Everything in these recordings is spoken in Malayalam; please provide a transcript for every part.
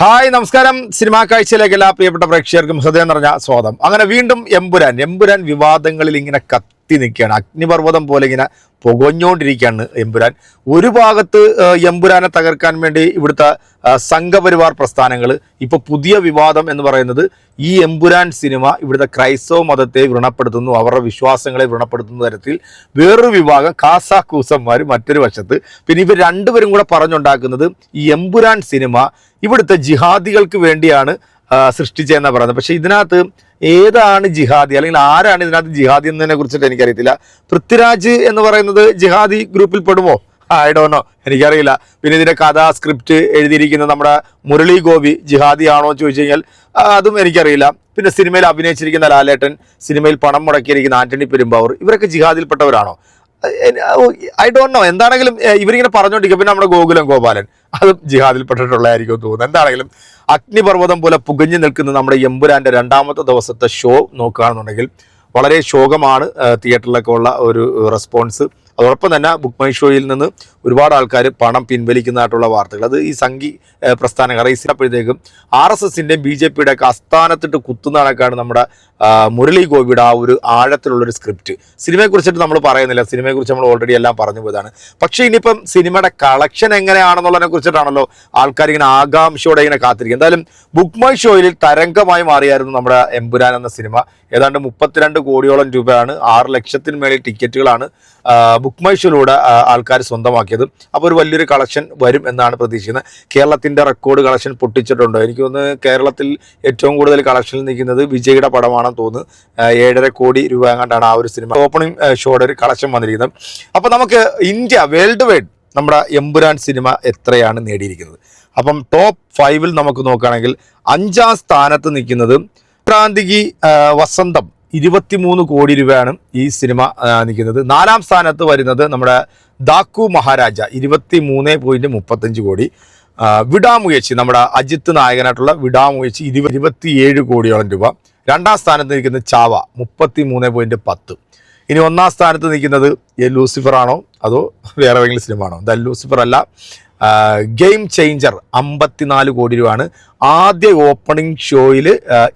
ഹായ് നമസ്കാരം. സിനിമാ കാഴ്ചയിലേക്ക് എല്ലാ പ്രിയപ്പെട്ട പ്രേക്ഷകർക്കും ഹൃദയം നിറഞ്ഞ സ്വാഗതം. അങ്ങനെ വീണ്ടും എമ്പുരാൻ എമ്പുരാൻ വിവാദങ്ങളിൽ ഇങ്ങനെ കത്തി നിൽക്കുകയാണ്. അഗ്നിപർവതം പോലെ ഇങ്ങനെ പുകഞ്ഞുകൊണ്ടിരിക്കുകയാണ് എമ്പുരാൻ. ഒരു ഭാഗത്ത് എമ്പുരാനെ തകർക്കാൻ വേണ്ടി ഇവിടുത്തെ സംഘപരിവാർ പ്രസ്ഥാനങ്ങൾ. ഇപ്പോൾ പുതിയ വിവാദം എന്ന് പറയുന്നത് ഈ എമ്പുരാൻ സിനിമ ഇവിടുത്തെ ക്രൈസ്തവ മതത്തെ വ്രണപ്പെടുത്തുന്നു അവരുടെ വിശ്വാസങ്ങളെ വ്രണപ്പെടുത്തുന്ന തരത്തിൽ വേറൊരു വിഭാഗം കാസാക്കൂസന്മാർ മറ്റൊരു വശത്ത്. പിന്നെ ഇവർ രണ്ടുപേരും കൂടെ പറഞ്ഞുണ്ടാക്കുന്നത് ഈ എമ്പുരാൻ സിനിമ ഇവിടുത്തെ ജിഹാദികൾക്ക് വേണ്ടിയാണ് ആ, സൃഷ്ടിച്ചതെന്നാണ് പറയുന്നത്. പക്ഷെ ഇതിനകത്ത് ഏതാണ് ജിഹാദി അല്ലെങ്കിൽ ആരാണ് ഇതിനകത്ത് ജിഹാദി എന്നതിനെ കുറിച്ചിട്ട് എനിക്കറിയത്തില്ല. പൃഥ്വിരാജ് എന്ന് പറയുന്നത് ജിഹാദി ഗ്രൂപ്പിൽ പെടുമോ? ഐ ഡോണോ എനിക്കറിയില്ല. പിന്നെ ഇതിന്റെ കഥ സ്ക്രിപ്റ്റ് എഴുതിയിരിക്കുന്ന നമ്മുടെ മുരളി ഗോപി ജിഹാദി ആണോ എന്ന് ചോദിച്ചു കഴിഞ്ഞാൽ അതും എനിക്കറിയില്ല. പിന്നെ സിനിമയിൽ അഭിനയിച്ചിരിക്കുന്ന ലാലേട്ടൻ സിനിമയിൽ പണം മുടക്കിയിരിക്കുന്ന ആന്റണി പെരുമ്പാവൂർ ഇവരൊക്കെ ജിഹാദിൽപ്പെട്ടവരാണോ? ഐ ഡോണ്ട് നോ എന്താണെങ്കിലും ഇവരിങ്ങനെ പറഞ്ഞുകൊണ്ടിരിക്കുക പിന്നെ നമ്മുടെ ഗോകുലം ഗോപാലൻ അതും ജിഹാദിൽപ്പെട്ടിട്ടുള്ളതായിരിക്കും തോന്നുന്നു. എന്താണെങ്കിലും അഗ്നിപർവതം പോലെ പുകഞ്ഞു നിൽക്കുന്ന നമ്മുടെ എമ്പുരാന്റെ രണ്ടാമത്തെ ദിവസത്തെ ഷോ നോക്കുകയാണെന്നുണ്ടെങ്കിൽ വളരെ ശോകമാണ് തിയേറ്ററിലൊക്കെ ഉള്ള ഒരു റെസ്പോൺസ് അതോടൊപ്പം തന്നെ ബുക്ക് മൈ ഷോയിൽ നിന്ന് ഒരുപാട് ആൾക്കാർ പണം പിൻവലിക്കുന്നതായിട്ടുള്ള വാർത്തകൾ. അത് ഈ സംഘി പ്രസ്ഥാന പ്രസ്ഥാനം അപ്പോഴത്തേക്കും ആർ എസ് എസിന്റെയും ബി ജെ പിയുടെ ഒക്കെ അസ്ഥാനത്തിട്ട് കുത്തുന്ന കണക്കാണ് നമ്മുടെ മുരളി ഗോപിയുടെ ആ ഒരു ആഴത്തിലുള്ളൊരു സ്ക്രിപ്റ്റ്. സിനിമയെക്കുറിച്ചിട്ട് നമ്മൾ പറയുന്നില്ല. സിനിമയെക്കുറിച്ച് നമ്മൾ ഓൾറെഡി എല്ലാം പറഞ്ഞു പോയതാണ്. പക്ഷേ ഇനിയിപ്പം സിനിമയുടെ കളക്ഷൻ എങ്ങനെയാണെന്നുള്ളതിനെ കുറിച്ചിട്ടാണല്ലോ ആൾക്കാർ ഇങ്ങനെ ആകാംക്ഷയോടെ ഇങ്ങനെ കാത്തിരിക്കും എന്തായാലും ബുക്ക് മൈ ഷോയിൽ തരംഗമായി മാറിയായിരുന്നു നമ്മുടെ എമ്പുരാൻ എന്ന സിനിമ. ഏതാണ്ട് മുപ്പത്തിരണ്ട് കോടിയോളം രൂപയാണ് ആറ് ലക്ഷത്തിന് മേളിൽ ടിക്കറ്റുകളാണ് ബുക്ക് മൈഷോയിലൂടെ ആൾക്കാർ സ്വന്തമാക്കിയത്. അപ്പോൾ ഒരു വലിയൊരു കളക്ഷൻ വരും എന്നാണ് പ്രതീക്ഷിക്കുന്നത്. കേരളത്തിന്റെ റെക്കോർഡ് കളക്ഷൻ പൊട്ടിച്ചിട്ടുണ്ടോ? എനിക്ക് തോന്നുന്നു കേരളത്തിൽ ഏറ്റവും കൂടുതൽ കളക്ഷനിൽ നിൽക്കുന്നത് വിജയുടെ പടമാണെന്ന് തോന്നുന്നു. ഏഴര കോടി രൂപ എങ്ങാണ്ടാണ് ആ ഒരു സിനിമ ഓപ്പണിംഗ് ഷോയുടെ ഒരു കളക്ഷൻ വന്നിരിക്കുന്നത്. അപ്പോൾ നമുക്ക് ഇന്ത്യ വേൾഡ് വൈഡ് നമ്മുടെ എമ്പുരാൻ സിനിമ എത്രയാണ് നേടിയിരിക്കുന്നത്? അപ്പം ടോപ്പ് ഫൈവിൽ നമുക്ക് നോക്കുകയാണെങ്കിൽ അഞ്ചാം സ്ഥാനത്ത് നിൽക്കുന്നത് ക്രാന്തികി ആ, വസന്തം ഇരുപത്തിമൂന്ന് കോടി രൂപയാണ് ഈ സിനിമ നിൽക്കുന്നത്. നാലാം സ്ഥാനത്ത് വരുന്നത് നമ്മുടെ ദാക്കു മഹാരാജ ഇരുപത്തി മൂന്ന് പോയിന്റ് മുപ്പത്തഞ്ച് കോടി. വിടാമുയച്ചി നമ്മുടെ അജിത്ത് നായകനായിട്ടുള്ള വിടാമുയച്ചി ഇരുപ ഇരുപത്തിയേഴ് കോടിയോളം രൂപ. രണ്ടാം സ്ഥാനത്ത് നിൽക്കുന്നത് ചാവ മുപ്പത്തി മൂന്ന് പോയിന്റ് പത്ത്. ഇനി ഒന്നാം സ്ഥാനത്ത് നിൽക്കുന്നത് ലൂസിഫർ ആണോ അതോ വേറെ ഏതെങ്കിലും സിനിമ ആണോ ദ ലൂസിഫർ അല്ല ഗെയിം ചേഞ്ചർ അമ്പത്തിനാല് കോടി രൂപയാണ് ആദ്യ ഓപ്പണിംഗ് ഷോയിൽ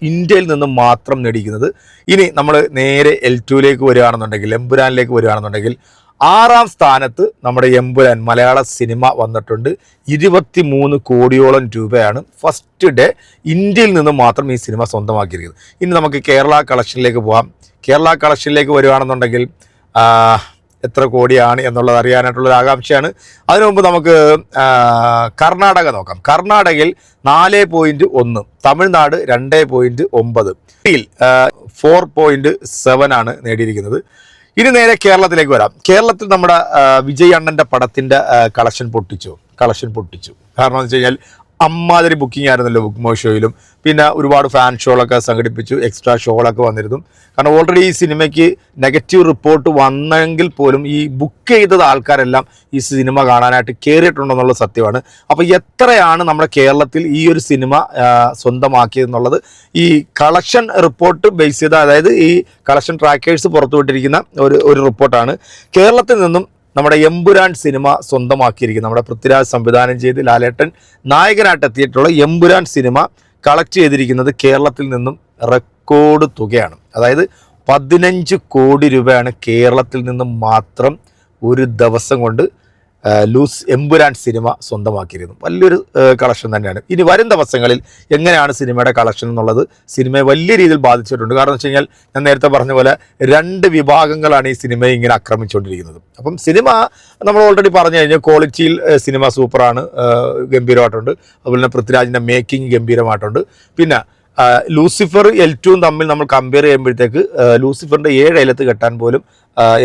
ഇന്ത്യയിൽ നിന്ന് മാത്രം നേടിയിരിക്കുന്നത്. ഇനി നമ്മൾ നേരെ എൽ ടുവിലേക്ക് വരികയാണെന്നുണ്ടെങ്കിൽ എമ്പുരാനിലേക്ക് വരികയാണെന്നുണ്ടെങ്കിൽ ആറാം സ്ഥാനത്ത് നമ്മുടെ എമ്പുരാൻ മലയാള സിനിമ വന്നിട്ടുണ്ട്. ഇരുപത്തി മൂന്ന് കോടിയോളം രൂപയാണ് ഫസ്റ്റ് ഡേ ഇന്ത്യയിൽ നിന്ന് മാത്രം ഈ സിനിമ സ്വന്തമാക്കിയിരിക്കുന്നത്. ഇനി നമുക്ക് കേരള കളക്ഷനിലേക്ക് പോകാം കേരള കളക്ഷനിലേക്ക് വരികയാണെന്നുണ്ടെങ്കിൽ എത്ര കോടിയാണ് എന്നുള്ളത് അറിയാനായിട്ടുള്ള ആകാംക്ഷയാണ്. അതിനു മുമ്പ് നമുക്ക് കർണാടക നോക്കാം. കർണാടകയിൽ നാല് പോയിന്റ് ഒന്ന് തമിഴ്നാട് രണ്ട് പോയിന്റ് ഒമ്പത്. ഫോർ പോയിന്റ് സെവൻ ആണ് നേടിയിരിക്കുന്നത്. ഇനി നേരെ കേരളത്തിലേക്ക് വരാം. കേരളത്തിൽ നമ്മുടെ വിജയ് അണ്ണന്റെ പടത്തിന്റെ കളക്ഷൻ പൊട്ടിച്ചു. കളക്ഷൻ പൊട്ടിച്ചു. കാരണം എന്ന് വെച്ച് കഴിഞ്ഞാൽ അമ്മാതിരി ബുക്കിംഗ് ആയിരുന്നല്ലോ ബുക്ക് മോ ഷോയിലും പിന്നെ ഒരുപാട് ഫാൻ ഷോകളൊക്കെ സംഘടിപ്പിച്ചു എക്സ്ട്രാ ഷോകളൊക്കെ വന്നിരുന്നു. കാരണം ഓൾറെഡി ഈ സിനിമയ്ക്ക് നെഗറ്റീവ് റിപ്പോർട്ട് വന്നെങ്കിൽ പോലും ഈ ബുക്ക് ചെയ്തത് ആൾക്കാരെല്ലാം ഈ സിനിമ കാണാനായിട്ട് കയറിയിട്ടുണ്ടെന്നുള്ള സത്യമാണ്. അപ്പോൾ എത്രയാണ് നമ്മുടെ കേരളത്തിൽ ഈ ഒരു സിനിമ സ്വന്തമാക്കിയതെന്നുള്ളത് ഈ കളക്ഷൻ റിപ്പോർട്ട് ബേസ് ചെയ്ത അതായത് ഈ കളക്ഷൻ ട്രാക്കേഴ്സ് പുറത്തുവിട്ടിരിക്കുന്ന ഒരു ഒരു റിപ്പോർട്ടാണ് കേരളത്തിൽ നിന്നും നമ്മുടെ എമ്പുരാൻ സിനിമ സ്വന്തമാക്കിയിരിക്കുന്നത് നമ്മുടെ പൃഥ്വിരാജ് സംവിധാനം ചെയ്ത് ലാലേട്ടൻ നായകനായിട്ട് എത്തിയിട്ടുള്ള എമ്പുരാൻ സിനിമ കളക്ട് ചെയ്തിരിക്കുന്നത് കേരളത്തിൽ നിന്നും റെക്കോർഡ് തുകയാണ്. അതായത് പതിനഞ്ച് കോടി രൂപയാണ് കേരളത്തിൽ നിന്നും മാത്രം ഒരു ദിവസം കൊണ്ട് ലൂസ് എമ്പുരാൻ സിനിമ സ്വന്തമാക്കിയിരുന്നു. വലിയൊരു കളക്ഷൻ തന്നെയാണ്. ഇനി വരും ദിവസങ്ങളിൽ എങ്ങനെയാണ് സിനിമയുടെ കളക്ഷൻ എന്നുള്ളത് സിനിമയെ വലിയ രീതിയിൽ ബാധിച്ചിട്ടുണ്ട്. കാരണം വെച്ച് കഴിഞ്ഞാൽ ഞാൻ നേരത്തെ പറഞ്ഞ പോലെ രണ്ട് വിഭാഗങ്ങളാണ് ഈ സിനിമയെ ഇങ്ങനെ ആക്രമിച്ചുകൊണ്ടിരിക്കുന്നത്. അപ്പം സിനിമ നമ്മൾ ഓൾറെഡി പറഞ്ഞു കഴിഞ്ഞാൽ ക്വാളിറ്റിയിൽ സിനിമ സൂപ്പറാണ് ഗംഭീരമായിട്ടുണ്ട്. അതുപോലെ തന്നെ പൃഥ്വിരാജിന്റെ മേക്കിംഗ് ഗംഭീരമായിട്ടുണ്ട്. പിന്നെ ലൂസിഫർ എൽ ടുവും തമ്മിൽ നമ്മൾ കമ്പയർ ചെയ്യുമ്പോഴത്തേക്ക് ലൂസിഫറിന്റെ ഏഴ് അയലത്ത് കെട്ടാൻ പോലും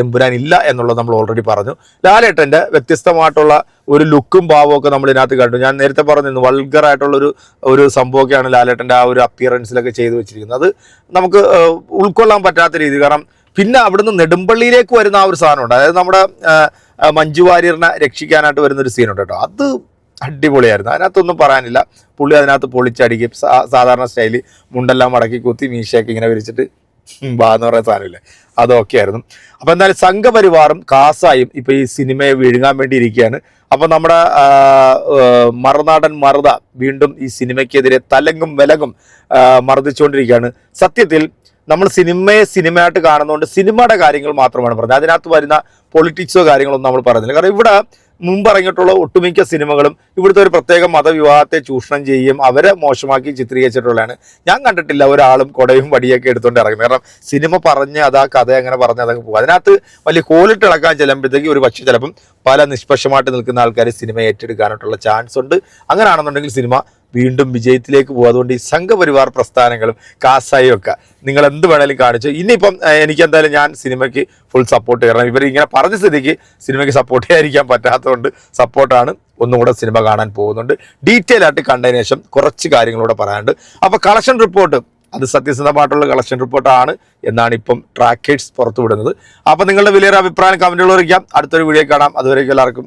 എമ്പുരാൻ ഇല്ല എന്നുള്ളത് നമ്മൾ ഓൾറെഡി പറഞ്ഞു. ലാലേട്ടന്റെ വ്യത്യസ്തമായിട്ടുള്ള ഒരു ലുക്കും ഭാവവും ഒക്കെ നമ്മൾ ഇതിനകത്ത് കണ്ടു. ഞാൻ നേരത്തെ പറഞ്ഞിരുന്നു വൾഗർ ആയിട്ടുള്ള ഒരു ഒരു സംഭവമൊക്കെയാണ് ലാലേട്ടന്റെ ആ ഒരു അപ്പിയറൻസിലൊക്കെ ചെയ്തു വെച്ചിരിക്കുന്നത്. അത് നമുക്ക് ഉൾക്കൊള്ളാൻ പറ്റാത്ത രീതി. കാരണം പിന്നെ അവിടുന്ന് നെടുമ്പള്ളിയിലേക്ക് വരുന്ന ആ ഒരു സാധനമുണ്ട്. അതായത് നമ്മുടെ മഞ്ജു വാര്യറിനെ രക്ഷിക്കാനായിട്ട് വരുന്ന ഒരു സീനുണ്ട് കേട്ടോ. അത് അടിപൊളിയായിരുന്നു. അതിനകത്തൊന്നും പറയാനില്ല. പുള്ളി അതിനകത്ത് പൊളിച്ചടിക്കും. സാധാരണ സ്റ്റൈൽ മുണ്ടെല്ലാം മടക്കി കുത്തി മീശയൊക്കെ ഇങ്ങനെ വിരിച്ചിട്ട് ബാ എന്ന് പറയുന്ന സാധനമില്ലേ? അതൊക്കെ ആയിരുന്നു അപ്പൊ എന്തായാലും സംഘപരിവാറും കാസായും ഇപ്പൊ ഈ സിനിമയെ വിഴുങ്ങാൻ വേണ്ടി ഇരിക്കുകയാണ്. അപ്പൊ നമ്മുടെ മറുനാടൻ മറുത വീണ്ടും ഈ സിനിമയ്ക്കെതിരെ തലങ്ങും വിലങ്ങും മർദ്ദിച്ചുകൊണ്ടിരിക്കുകയാണ്. സത്യത്തിൽ നമ്മൾ സിനിമയെ സിനിമയായിട്ട് കാണുന്നതുകൊണ്ട് സിനിമയുടെ കാര്യങ്ങൾ മാത്രമാണ് പറഞ്ഞത്. അതിനകത്ത് വരുന്ന പൊളിറ്റിക്സോ കാര്യങ്ങളൊന്നും നമ്മൾ പറയുന്നില്ല കാരണം ഇവിടെ മുമ്പ് ഇറങ്ങിയിട്ടുള്ള ഒട്ടുമിക്ക സിനിമകളും ഇവിടുത്തെ ഒരു പ്രത്യേക മതവിവാഹത്തെ ചൂഷണം ചെയ്യുകയും അവരെ മോശമാക്കി ചിത്രീകരിച്ചിട്ടുള്ളതാണ്. ഞാൻ കണ്ടിട്ടില്ല ഒരാളും കൊടയും വടിയൊക്കെ എടുത്തുകൊണ്ട് ഇറങ്ങുന്നത് കാരണം സിനിമ പറഞ്ഞ് അതാ കഥ അങ്ങനെ പറഞ്ഞ് അതങ്ങ് പോകും. അതിനകത്ത് വലിയ കോലിട്ടിളക്കാൻ ചെല്ലുമ്പോഴത്തേക്ക് ഒരു പക്ഷേ ചിലപ്പം പല നിഷ്പക്ഷമായിട്ട് നിൽക്കുന്ന ആൾക്കാർ സിനിമ ഏറ്റെടുക്കാനായിട്ടുള്ള ചാൻസ് ഉണ്ട്. അങ്ങനെയാണെന്നുണ്ടെങ്കിൽ സിനിമ വീണ്ടും വിജയത്തിലേക്ക് പോകും. അതുകൊണ്ട് ഈ സംഘപരിവാർ പ്രസ്ഥാനങ്ങളും കാസായും ഒക്കെ നിങ്ങൾ എന്ത് വേണേലും കാണിച്ചു. ഇനിയിപ്പം എനിക്ക് എന്തായാലും ഞാൻ സിനിമയ്ക്ക് ഫുൾ സപ്പോർട്ട് ചെയ്യണം ഇവർ ഇങ്ങനെ പറഞ്ഞ സ്ഥിതിക്ക് സിനിമയ്ക്ക് സപ്പോർട്ട് ചെയ്യാതിരിക്കാൻ പറ്റാത്തതുകൊണ്ട് സപ്പോർട്ടാണ് ഒന്നും കൂടെ സിനിമ കാണാൻ പോകുന്നുണ്ട്. ഡീറ്റെയിൽ ആയിട്ട് കണ്ടതിന് ശേഷം കുറച്ച് കാര്യങ്ങളൂടെ പറയാനുണ്ട്. അപ്പോൾ കളക്ഷൻ റിപ്പോർട്ട് അത് സത്യസന്ധമായിട്ടുള്ള കളക്ഷൻ റിപ്പോർട്ടാണ് എന്നാണ് ഇപ്പം ട്രാക്കേഴ്സ് പുറത്തുവിടുന്നത്. അപ്പോൾ നിങ്ങളുടെ വലിയൊരു അഭിപ്രായം കമന്റുകൾ അറിയിക്കാം അടുത്തൊരു വീഡിയോ കാണാം. അതുവരേക്കും എല്ലാവർക്കും